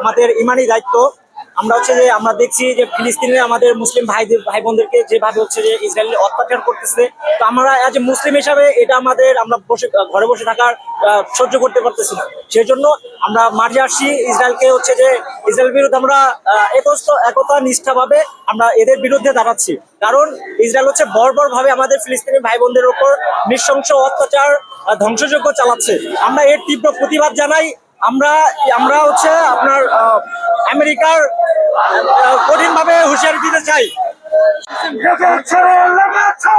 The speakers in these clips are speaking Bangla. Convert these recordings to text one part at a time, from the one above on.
আমাদের ইমানি দায়িত্ব। আমরা হচ্ছে যে আমরা দেখছি যে ফিলিস্তিনে আমাদের মুসলিম ভাই ভাই বোনদেরকে যেভাবে হচ্ছে যে ইসরায়েল অত্যাচার করতেছে তো আমরা অ্যাজ এ মুসলিম হিসাবে এটা আমাদের আমরা বসে ঘরে বসে থাকার সহ্য করতে পারতেছি না। সেই জন্য আমরা মাঝে আসছি ইসরায়েলকে হচ্ছে যে ইসরায়েল বিরুদ্ধে আমরা একস্ত একতা নিষ্ঠাভাবে আমরা এদের বিরুদ্ধে দাঁড়াচ্ছি। কারণ ইসরায়েল হচ্ছে বর্বর ভাবে আমাদের ফিলিস্তিনি ভাই বোনদের উপর নৃশংস অত্যাচার আহ, ধ্বংসযজ্ঞ চালাচ্ছে। আমরা এর তীব্র প্রতিবাদ জানাই আমরা আমরা হচ্ছে আপনার আমেরিকার কঠিন ভাবে হুঁশিয়ারি দিতে চাই লেগেছে লেগেছে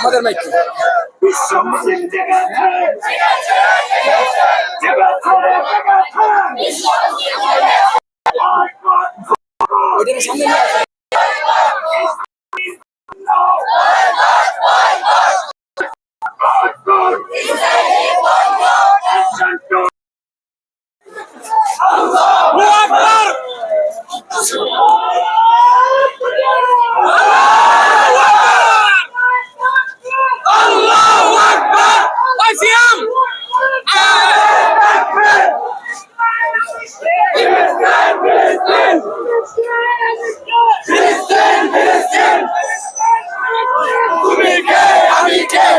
আমাদের মাইক বিশ্ব মুসলিম জেগেছে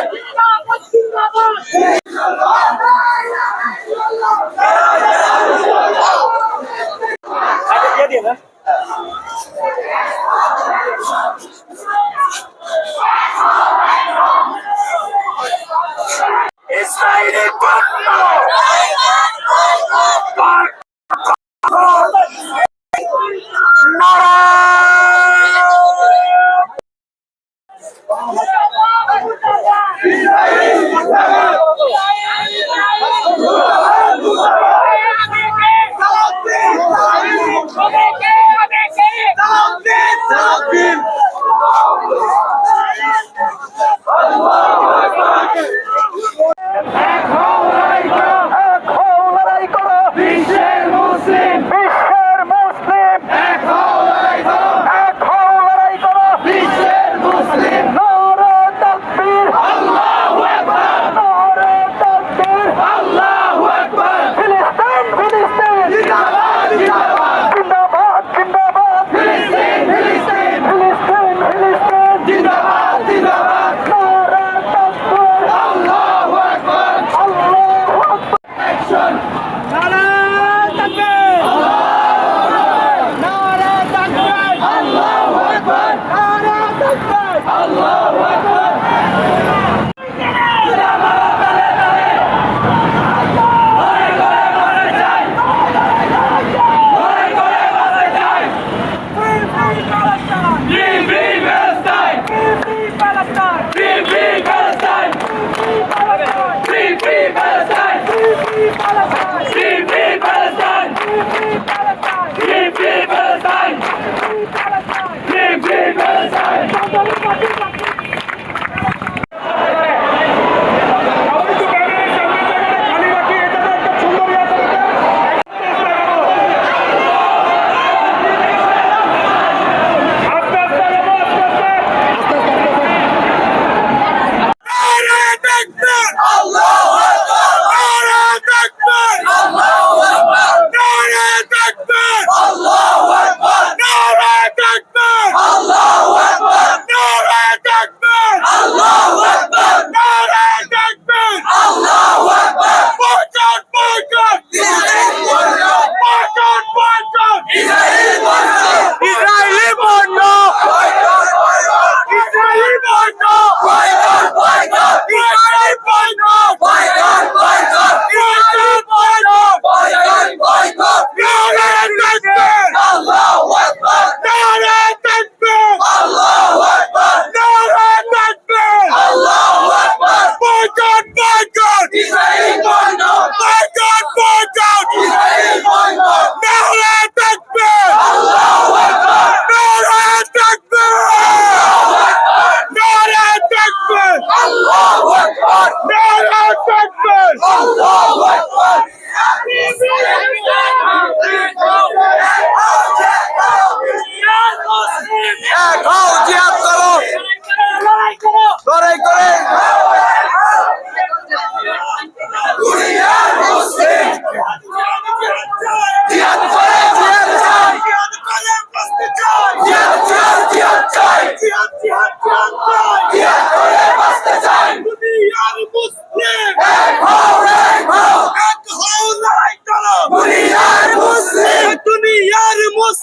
জেগেছে জেগেছে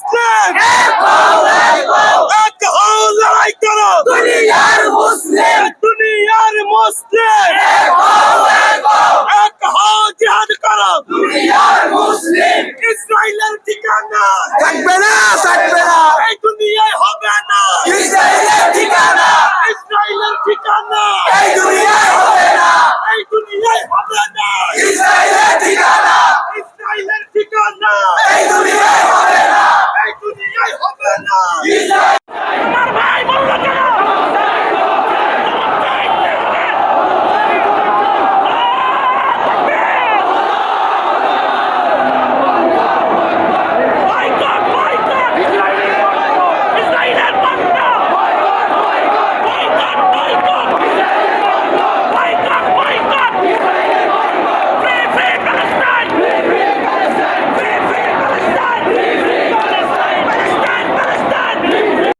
মুসলিম। এক হও লড়াই করো। দুনিয়ার মুসলিম। দুনিয়ার মুসলিম। Islam.